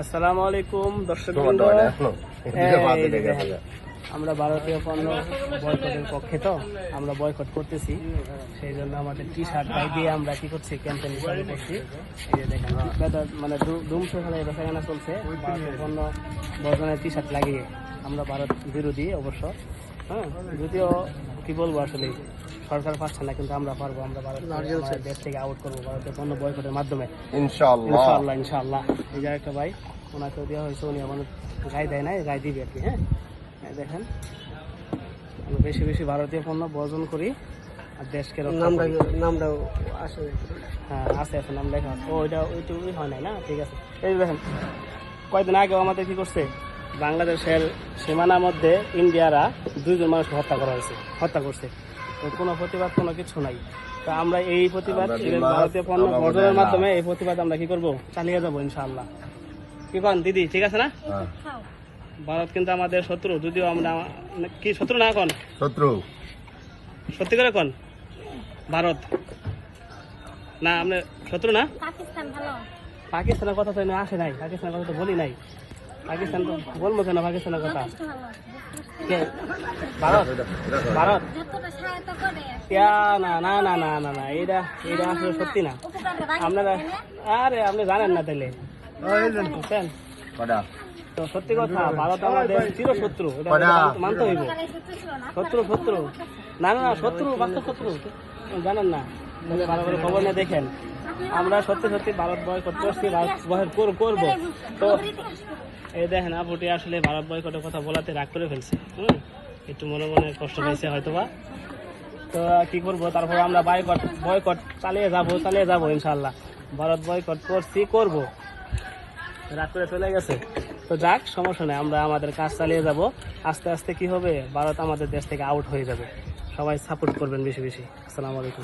আসসালামু আলাইকুম দর্শক। আমরা ভারতীয় পণ্য বয়কটের পক্ষে তো আমরা বয়কট করতেছি সেই জন্য আমাদের টি শার্ট গায়ে দিয়ে আমরা কি করছি ক্যাম্পেইন চালু করছি। এই যে দেখেন মানে ধুম সেখানে বেচাকেনা চলছে ভারতীয় পণ্য বর্জনের টি শার্ট লাগিয়ে আমরা ভারত বিরোধী অবশ্য। হ্যাঁ যদিও কি বলব আসলে সরকার পাচ্ছে না কিন্তু আমরা পারব আমরা ভারত দেশ থেকে আউট করব ভারতীয় পণ্য বয়কটের মাধ্যমে। ইনশাআল্লাহ। ইনশাআল্লাহ ইনশাআল্লাহ। এই যে একটা ভাই ওনাকে দেওয়া হয়েছে উনি আমার গায়ে দেয় নাই গায়ে দিবে আর কি হ্যাঁ? দেখেন। আমরা বেশি বেশি ভারতীয় পণ্য বর্জন করি আর দেশকে নামটা আসলে হ্যাঁ আছে আছে নাম লেখা ও ওইটা ওইটা ওই হয় নাই না? ঠিক আছে। এই দেখেন কয়েকদিন আগেও আমাদের কি করছে? বাংলাদেশের সীমানার মধ্যে ইন্ডিয়ারা দুইজন মানুষকে হত্যা করা হয়েছে হত্যা করছে। কোনো প্রতিবাদ কোনো কিছু নাই। তো আমরা এই প্রতিবাদ ভারতীয় পণ্য বর্জনের মাধ্যমে এই প্রতিবাদ আমরা কি করব? চালিয়ে যাব ইনশাআল্লাহ। কি কন দিদি ঠিক আছে না? হ্যাঁ। ভারত কিন্তু আমাদের শত্রু যদিও আমরা কি শত্রু না কন শত্রু। সত্যি করে কন? ভারত। না আমরা শত্রু না? পাকিস্তান ভালো। পাকিস্তানের কথা তো আসে নাই পাকিস্তানের কথা তো বলি নাই। পাকিস্তান তো বলব কেন পাকিস্তানের কথা। কে? ভারত ভারত না না না না না না এইটা এইটা আসলে সত্যি না। আপনারা আরে আপনি জানেন না তাহলে বুঝছেন তো সত্যি কথা ভারত আমাদের চির শত্রু এটা মানতে- হইব। শত্রু শত্রু। না না না শত্রু বাস্তব শত্রু। জানেন না। ভালো করে খবর নিয়ে দেখেন। আমরা সত্যি সত্যি ভারত বয়কট করছি ভারত বয়কট কর- করব। তো এই দেখেন আপুটি আসলে ভারত বয়কটের কথা বলাতে রাগ করে ফেলছে, হুম? একটু মনে মনে কষ্ট পেয়েছে হয়তোবা। তো কি করব, তারপর আমরা বয়কট বয়কট চালিয়ে যাব, চালিয়ে যাব ইনশাল্লাহ ভারত বয়কট করছি, করব। রাগ করে চলে গেছে। তো যাক, সমস্যা নেই, আমরা আমাদের কাজ চালিয়ে যাব। আস্তে আস্তে কি হবে? ভারত আমাদের দেশ থেকে আউট হয়ে যাবে। সবাই সাপোর্ট করবেন বেশি বেশি। আসসালামু আলাইকুম।